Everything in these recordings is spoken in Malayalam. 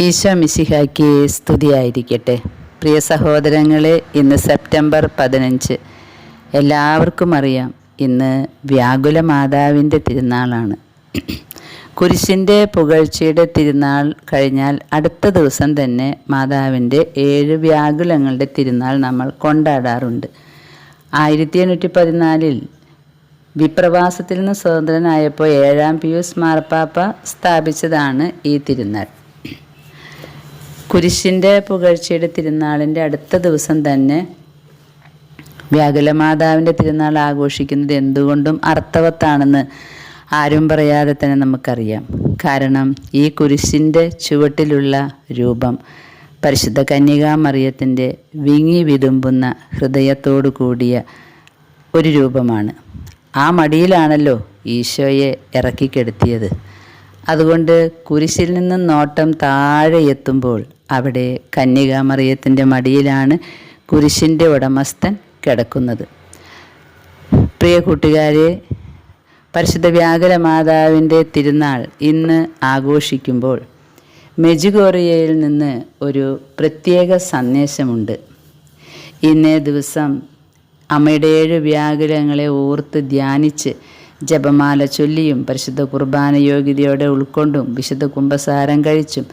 ഈശോ മിശിഹായ്ക്ക് സ്തുതിയായിരിക്കട്ടെ. പ്രിയ സഹോദരങ്ങളെ ഇന്ന് സെപ്റ്റംബർ പതിനഞ്ച്. എല്ലാവർക്കും അറിയാം ഇന്ന് വ്യാകുല മാതാവിന്റെ തിരുനാളാണ്. കുരിശിന്റെ പുകഴ്ചയുടെ തിരുനാൾ കഴിഞ്ഞാൽ അടുത്ത ദിവസം തന്നെ മാതാവിന്റെ ഏഴ് വ്യാകുലങ്ങളുടെ തിരുനാൾ നമ്മൾ കൊണ്ടാടാറുണ്ട്. ആയിരത്തി എണ്ണൂറ്റി പതിനാലിൽ വിപ്രവാസത്തിൽ നിന്ന് സ്വതന്ത്രനായപ്പോൾ ഏഴാം പിയൂസ് മാർപ്പാപ്പ സ്ഥാപിച്ചതാണ് ഈ തിരുനാൾ. കുരിശിന്റെ പുകഴ്ചയുടെ തിരുനാളിന്റെ അടുത്ത ദിവസം തന്നെ വ്യാകുലമാതാവിന്റെ തിരുനാൾ ആഘോഷിക്കുന്നത് എന്തുകൊണ്ടും അർത്ഥവത്താണെന്ന് ആരും പറയാതെ തന്നെ നമുക്കറിയാം. കാരണം ഈ കുരിശിന്റെ ചുവട്ടിലുള്ള രൂപം പരിശുദ്ധ കന്യകാമറിയത്തിന്റെ വിങ്ങി വിതുമ്പുന്ന ഹൃദയത്തോടു കൂടിയ ഒരു രൂപമാണ്. ആ മടിയിലാണല്ലോ ഈശോയെ ഇറക്കിക്കെടുത്തിയത് അതുകൊണ്ട് കുരിശിൽ നിന്ന് നോട്ടം താഴെ എത്തുമ്പോൾ അവിടെ കന്യകാമറിയത്തിന്റെ മടിയിലാണ് കുരിശിന്റെ ഉടമസ്ഥൻ കിടക്കുന്നത്. പ്രിയ കൂട്ടുകാരെ പരിശുദ്ധ വ്യാകുല മാതാവിന്റെ തിരുനാൾ ഇന്ന് ആഘോഷിക്കുമ്പോൾ മെജുഗോറിയയിൽ നിന്ന് ഒരു പ്രത്യേക സന്ദേശമുണ്ട്. ഇന്നേ ദിവസം അമ്മയുടെ ഏഴ് വ്യാകുലങ്ങളെ ഓർത്ത് ധ്യാനിച്ച് ജപമാല ചൊല്ലിയും പരിശുദ്ധ കുർബാന യോഗ്യതയോടെ ഉൾക്കൊണ്ടും വിശുദ്ധ കുംഭസാരം കഴിച്ചും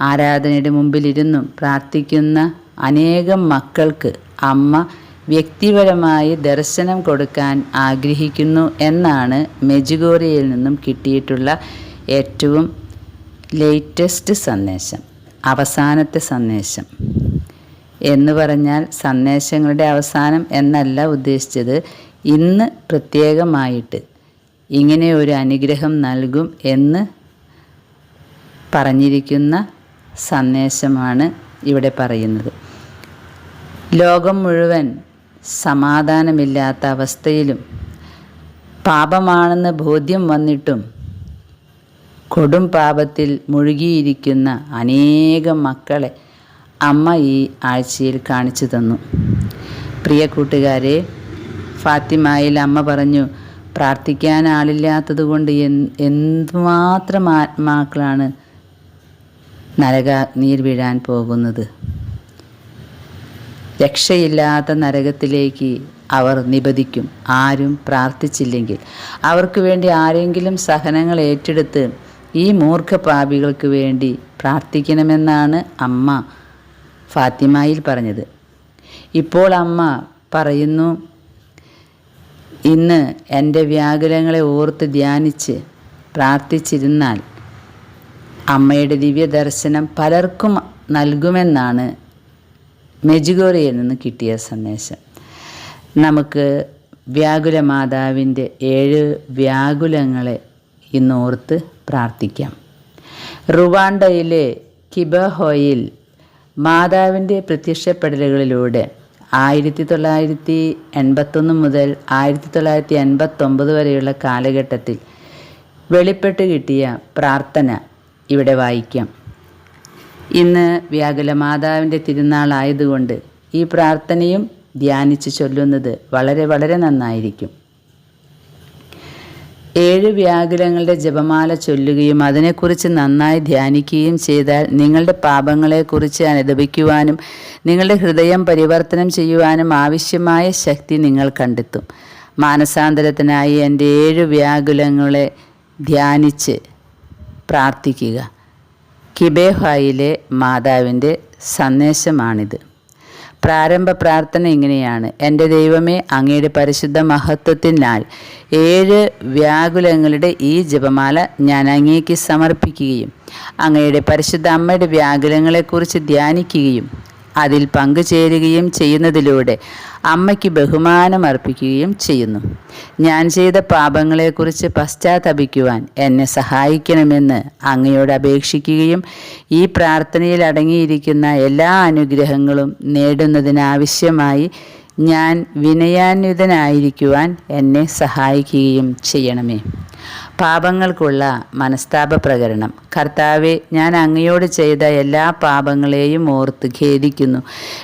ആരാധനയുടെ മുമ്പിലിരുന്നും പ്രാർത്ഥിക്കുന്ന അനേകം മക്കൾക്ക് അമ്മ വ്യക്തിപരമായി ദർശനം കൊടുക്കാൻ ആഗ്രഹിക്കുന്നു എന്നാണ് മെജുഗോറിയയിൽ നിന്നും കിട്ടിയിട്ടുള്ള ഏറ്റവും ലേറ്റസ്റ്റ് സന്ദേശം അവസാനത്തെ സന്ദേശം. എന്ന് പറഞ്ഞാൽ സന്ദേശങ്ങളുടെ അവസാനം എന്നല്ല ഉദ്ദേശിച്ചത്. ഇന്ന് പ്രത്യേകമായിട്ട് ഇങ്ങനെ ഒരു അനുഗ്രഹം നൽകും എന്ന് പറഞ്ഞിരിക്കുന്ന സന്ദേശമാണ് ഇവിടെ പറയുന്നത്. ലോകം മുഴുവൻ സമാധാനമില്ലാത്ത അവസ്ഥയിലും പാപമാണെന്ന് ബോധ്യം വന്നിട്ടും കൊടും പാപത്തിൽ മുഴുകിയിരിക്കുന്ന അനേകം മക്കളെ അമ്മ ഈ ആഴ്ചയിൽ കാണിച്ചു തന്നു. പ്രിയ കൂട്ടുകാരെ ഫാത്തിമായിൽ അമ്മ പറഞ്ഞു പ്രാർത്ഥിക്കാൻ ആളില്ലാത്തത് കൊണ്ട് എന്തുമാത്രം ആത്മാക്കളാണ് നരകാഗ്നിയിൽ വീഴാൻ പോകുന്നത്. രക്ഷയില്ലാത്ത നരകത്തിലേക്ക് അവർ നിബദിക്കും ആരും പ്രാർത്ഥിച്ചില്ലെങ്കിൽ. അവർക്ക് വേണ്ടി ആരെങ്കിലും സഹനങ്ങൾ ഏറ്റെടുത്ത് ഈ മൂർഖപാപികൾക്ക് വേണ്ടി പ്രാർത്ഥിക്കണമെന്നാണ് അമ്മ ഫാത്തിമയിൽ പറഞ്ഞത്. ഇപ്പോൾ അമ്മ പറയുന്നു ഇന്ന് എന്റെ വ്യാകുലങ്ങളെ ഓർത്ത് ധ്യാനിച്ച് പ്രാർത്ഥിച്ചിരുന്നാൽ അമ്മയുടെ ദിവ്യ ദർശനം പലർക്കും നൽകുമെന്നാണ് മെജുഗോറിയിൽ നിന്ന് കിട്ടിയ സന്ദേശം. നമുക്ക് വ്യാകുല മാതാവിന്റെ ഏഴ് വ്യാകുലങ്ങളെ ഇന്നോർത്ത് പ്രാർത്ഥിക്കാം. റുവാണ്ടയിലെ കിബഹോയിൽ മാതാവിന്റെ പ്രത്യക്ഷപ്പെടലുകളിലൂടെ ആയിരത്തി തൊള്ളായിരത്തി എൺപത്തൊന്ന് മുതൽ ആയിരത്തി തൊള്ളായിരത്തി എൺപത്തൊമ്പത് വരെയുള്ള കാലഘട്ടത്തിൽ വെളിപ്പെട്ട് കിട്ടിയ പ്രാർത്ഥന ഇവിടെ വായിക്കാം. ഇന്ന് വ്യാകുല മാതാവിന്റെ തിരുനാളായതുകൊണ്ട് ഈ പ്രാർത്ഥനയും ധ്യാനിച്ച് ചൊല്ലുന്നത് വളരെ വളരെ നന്നായിരിക്കും. ഏഴ് വ്യാകുലങ്ങളുടെ ജപമാല ചൊല്ലുകയും അതിനെക്കുറിച്ച് നന്നായി ധ്യാനിക്കുകയും ചെയ്താൽ നിങ്ങളുടെ പാപങ്ങളെക്കുറിച്ച് അനുദപിക്കുവാനും നിങ്ങളുടെ ഹൃദയം പരിവർത്തനം ചെയ്യുവാനും ആവശ്യമായ ശക്തി നിങ്ങൾ കണ്ടെത്തും. മാനസാന്തരത്തിനായി എന്റെ ഏഴ് വ്യാകുലങ്ങളെ ധ്യാനിച്ച് പ്രാർത്ഥിക്കുക. കിബേഹായിലെ മാതാവിന്റെ സന്ദേശമാണിത്. പ്രാരംഭ പ്രാർത്ഥന ഇങ്ങനെയാണ്. എന്റെ ദൈവമേ അങ്ങയുടെ പരിശുദ്ധ മഹത്വത്തിനാൽ ഏഴ് വ്യാകുലങ്ങളുടെ ഈ ജപമാല ഞാൻ അങ്ങേക്ക് സമർപ്പിക്കുകയും അങ്ങയുടെ പരിശുദ്ധ അമ്മയുടെ വ്യാകുലങ്ങളെക്കുറിച്ച് ധ്യാനിക്കുകയും അതിൽ പങ്കുചേരുകയും ചെയ്യുന്നതിലൂടെ അമ്മയ്ക്ക് ബഹുമാനം അർപ്പിക്കുകയും ചെയ്യുന്നു. ഞാൻ ചെയ്ത പാപങ്ങളെക്കുറിച്ച് പശ്ചാത്തപിക്കുവാൻ എന്നെ സഹായിക്കണമെന്ന് അങ്ങയോട് അപേക്ഷിക്കുകയും ഈ പ്രാർത്ഥനയിൽ അടങ്ങിയിരിക്കുന്ന എല്ലാ അനുഗ്രഹങ്ങളും നേടുന്നതിനാവശ്യമായി ഞാൻ വിനയാന്വിതനായിരിക്കുവാൻ എന്നെ സഹായിക്കുകയും ചെയ്യണമേ. പാപങ്ങൾക്കുള്ള മനസ്താപ പ്രകരണം കർത്താവെ ഞാൻ അങ്ങയോട് ചെയ്ത എല്ലാ പാപങ്ങളെയും ഓർത്ത് ഖേദിക്കുന്നു.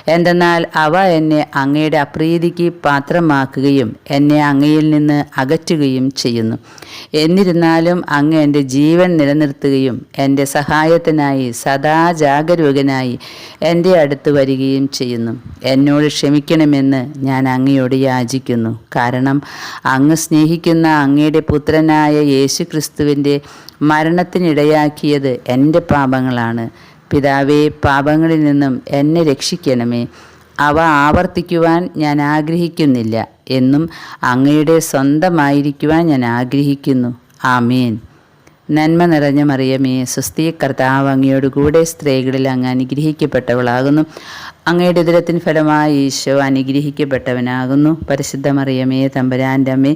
എന്തെന്നാൽ അവ എന്നെ അങ്ങയുടെ അപ്രീതിക്ക് പാത്രമാക്കുകയും എന്നെ അങ്ങയിൽ നിന്ന് അകറ്റുകയും ചെയ്യുന്നു. എന്നിരുന്നാലും അങ്ങ് എന്റെ ജീവൻ നിലനിർത്തുകയും എന്റെ സഹായത്തിനായി സദാ ജാഗരൂകനായി എന്റെ അടുത്ത് വരികയും ചെയ്യുന്നു. എന്നോട് ക്ഷമിക്കണമെന്ന് ഞാൻ അങ്ങയോട് യാചിക്കുന്നു. കാരണം അങ്ങ് സ്നേഹിക്കുന്ന അങ്ങയുടെ പുത്രനായ യേശു ക്രിസ്തുവിന്റെ മരണത്തിനിടയാക്കിയത് എന്റെ പാപങ്ങളാണ്. പിതാവേ പാപങ്ങളിൽ നിന്നും എന്നെ രക്ഷിക്കണമേ. അവ ആവർത്തിക്കുവാൻ ഞാൻ ആഗ്രഹിക്കുന്നില്ല എന്നും അങ്ങയുടെ സ്വന്തമായിരിക്കുവാൻ ഞാൻ ആഗ്രഹിക്കുന്നു. ആമേൻ. നന്മ നിറഞ്ഞ മറിയമേ സുസ്ഥീ കർത്താവ് അങ്ങയോട് കൂടെ സ്ത്രീകളിൽ അങ്ങ് അനുഗ്രഹിക്കപ്പെട്ടവളാകുന്നു. അങ്ങയുടെ ഉദരത്തിന് ഫലമായി ഈശോ അനുഗ്രഹിക്കപ്പെട്ടവനാകുന്നു. പരിശുദ്ധ മറിയമേ തമ്പുരാന്റെ അമ്മേ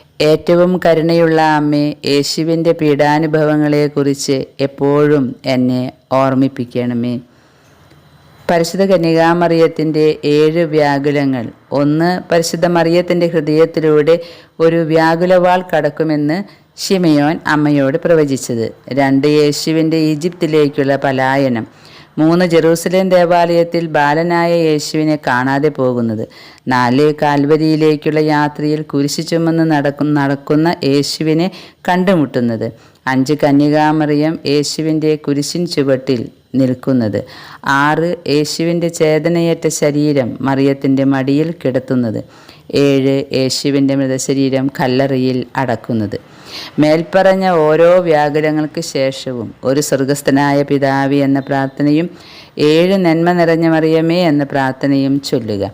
ഏറ്റവും കരുണയുള്ള അമ്മേ യേശുവിന്റെ പീഡാനുഭവങ്ങളെക്കുറിച്ച് എപ്പോഴും എന്നെ ഓർമ്മിപ്പിക്കണമേ. പരിശുദ്ധ കന്യകാമറിയത്തിന്റെ ഏഴ് വ്യാകുലങ്ങൾ. ഒന്ന് പരിശുദ്ധ മറിയത്തിന്റെ ഹൃദയത്തിലൂടെ ഒരു വ്യാകുലവാൾ കടക്കുമെന്ന് ഷിമയോൻ അമ്മയോട് പ്രവചിച്ചത്. രണ്ട് യേശുവിന്റെ ഈജിപ്തിലേക്കുള്ള പലായനം. മൂന്ന് ജെറൂസലേം ദേവാലയത്തിൽ ബാലനായ യേശുവിനെ കാണാതെ പോകുന്നത്. നാല് കാൽവരിയിലേക്കുള്ള യാത്രയിൽ കുരിശു ചുമന്ന് നടക്കുന്ന നടക്കുന്ന യേശുവിനെ കണ്ടുമുട്ടുന്നത്. അഞ്ച് കന്യകാമറിയം യേശുവിന്റെ കുരിശിൻ ചുവട്ടിൽ നിൽക്കുന്നത്. ആറ് യേശുവിന്റെ ചേതനയേറ്റ ശരീരം മറിയത്തിന്റെ മടിയിൽ കിടത്തുന്നത്. ഏഴ് യേശുവിന്റെ മൃതശരീരം കല്ലറിയിൽ അടക്കുന്നത്. മേൽപ്പറഞ്ഞ ഓരോ വ്യാകുലങ്ങൾക്ക് ശേഷവും ഒരു സ്വർഗസ്ഥനായ പിതാവി എന്ന പ്രാർത്ഥനയും ഏഴ് നന്മ നിറഞ്ഞ മറിയമേ എന്ന പ്രാർത്ഥനയും ചൊല്ലുക.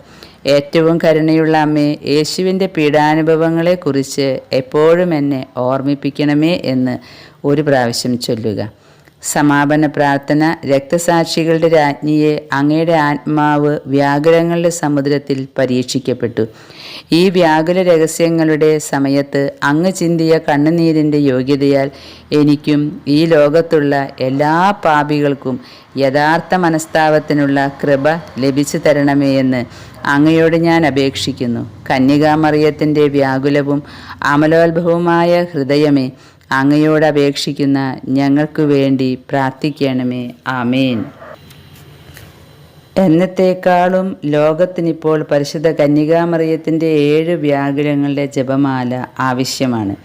ഏറ്റവും കരുണയുള്ള അമ്മേ യേശുവിന്റെ പീഡാനുഭവങ്ങളെക്കുറിച്ച് എപ്പോഴും എന്നെ ഓർമ്മിപ്പിക്കണമേ എന്ന് ഒരു പ്രാവശ്യം ചൊല്ലുക. സമാപന പ്രാർത്ഥന രക്തസാക്ഷികളുടെ രാജ്ഞിയെ അങ്ങയുടെ ആത്മാവ് വ്യാകുലങ്ങളുടെ സമുദ്രത്തിൽ പരീക്ഷിക്കപ്പെട്ടു. ഈ വ്യാകുല രഹസ്യങ്ങളുടെ സമയത്ത് അങ്ങ് ചിന്തിയ കണ്ണുനീരിന്റെ യോഗ്യതയാൽ എനിക്കും ഈ ലോകത്തുള്ള എല്ലാ പാപികൾക്കും യഥാർത്ഥ മനസ്താവത്തിനുള്ള കൃപ ലഭിച്ചു തരണമേ എന്ന് അങ്ങയോട് ഞാൻ അപേക്ഷിക്കുന്നു. കന്യകാമറിയത്തിന്റെ വ്യാകുലവും അമലോത്ഭവമായ ഹൃദയമേ അങ്ങയോട് അപേക്ഷിക്കുന്ന ഞങ്ങൾക്ക് വേണ്ടി പ്രാർത്ഥിക്കണമേ. ആമേൻ. എന്നത്തേക്കാളും ലോകത്തിനിപ്പോൾ പരിശുദ്ധ കന്യകാമറിയത്തിന്റെ ഏഴ് വ്യാകുലങ്ങളുടെ ജപമാല ആവശ്യമാണ്.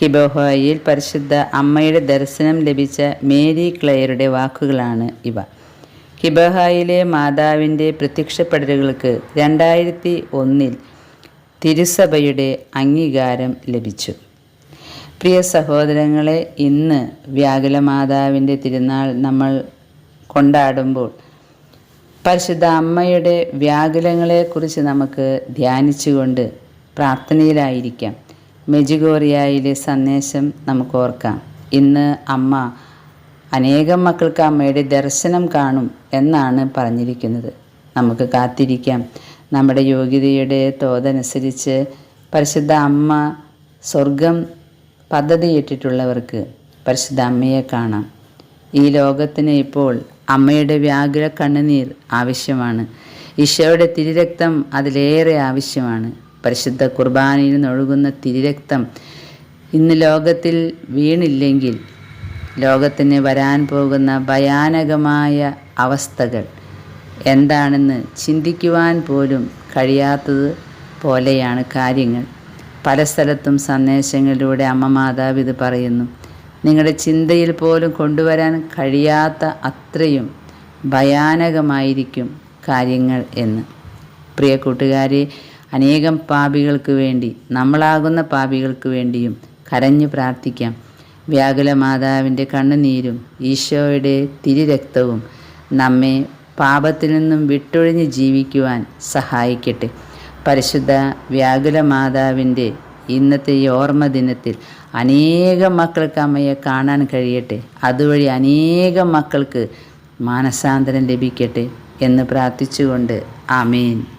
കിബോഹയിൽ പരിശുദ്ധ അമ്മയുടെ ദർശനം ലഭിച്ച മേരി ക്ലെയറുടെ വാക്കുകളാണ് ഇവ. കിബഹായിലെ മാതാവിന്റെ പ്രത്യക്ഷപ്പെടലുകൾക്ക് രണ്ടായിരത്തി ഒന്നിൽ തിരുസഭയുടെ അംഗീകാരം ലഭിച്ചു. പ്രിയ സഹോദരങ്ങളെ ഇന്ന് വ്യാകുല മാതാവിന്റെ തിരുനാൾ നമ്മൾ കൊണ്ടാടുമ്പോൾ പരിശുദ്ധ അമ്മയുടെ വ്യാകുലങ്ങളെക്കുറിച്ച് നമുക്ക് ധ്യാനിച്ചുകൊണ്ട് പ്രാർത്ഥനയിലായിരിക്കാം. മെജുഗോറിയയിലെ സന്ദേശം നമുക്ക് ഓർക്കാം. ഇന്ന് അമ്മ അനേകം മക്കൾക്ക് അമ്മയുടെ ദർശനം കാണും എന്നാണ് പറഞ്ഞിരിക്കുന്നത്. നമുക്ക് കാത്തിരിക്കാം. നമ്മുടെ യോഗ്യതയുടെ തോതനുസരിച്ച് പരിശുദ്ധ അമ്മ സ്വർഗം പദ്ധതിയിട്ടിട്ടുള്ളവർക്ക് പരിശുദ്ധ അമ്മയെ കാണാം. ഈ ലോകത്തിന് ഇപ്പോൾ അമ്മയുടെ വ്യാകുല കണ്ണുനീർ ആവശ്യമാണ്. ഈശോയുടെ തിരിരക്തം അതിലേറെ ആവശ്യമാണ്. പരിശുദ്ധ കുർബാനയിൽ നിന്നൊഴുകുന്ന തിരിരക്തം ഇന്ന് ലോകത്തിൽ വീണില്ലെങ്കിൽ ലോകത്തിന് വരാൻ പോകുന്ന ഭയാനകമായ അവസ്ഥകൾ എന്താണെന്ന് ചിന്തിക്കുവാൻ പോലും കഴിയാത്തത് പോലെയാണ് കാര്യങ്ങൾ. പല സ്ഥലത്തും സന്ദേശങ്ങളിലൂടെ അമ്മ മാതാവ് ഇത് പറയുന്നു. നിങ്ങളുടെ ചിന്തയിൽ പോലും കൊണ്ടുവരാൻ കഴിയാത്ത അത്രയും ഭയാനകമായിരിക്കും കാര്യങ്ങൾ എന്ന്. പ്രിയ കൂട്ടുകാരെ അനേകം പാപികൾക്ക് വേണ്ടി നമ്മളാകുന്ന പാപികൾക്ക് വേണ്ടിയും കരഞ്ഞു പ്രാർത്ഥിക്കാം. വ്യാകുല മാതാവിന്റെ കണ്ണുനീരും ഈശോയുടെ തിരിരക്തവും നമ്മെ പാപത്തിൽ നിന്നും വിട്ടൊഴിഞ്ഞ് ജീവിക്കുവാൻ സഹായിക്കട്ടെ. പരിശുദ്ധ വ്യാകുല മാതാവിന്റെ ഇന്നത്തെ ഈ ഓർമ്മ ദിനത്തിൽ അനേകം മക്കൾക്ക് അമ്മയെ കാണാൻ കഴിയട്ടെ. അതുവഴി അനേകം മക്കൾക്ക് മാനസാന്തരം ലഭിക്കട്ടെ എന്ന് പ്രാർത്ഥിച്ചുകൊണ്ട് ആമേൻ.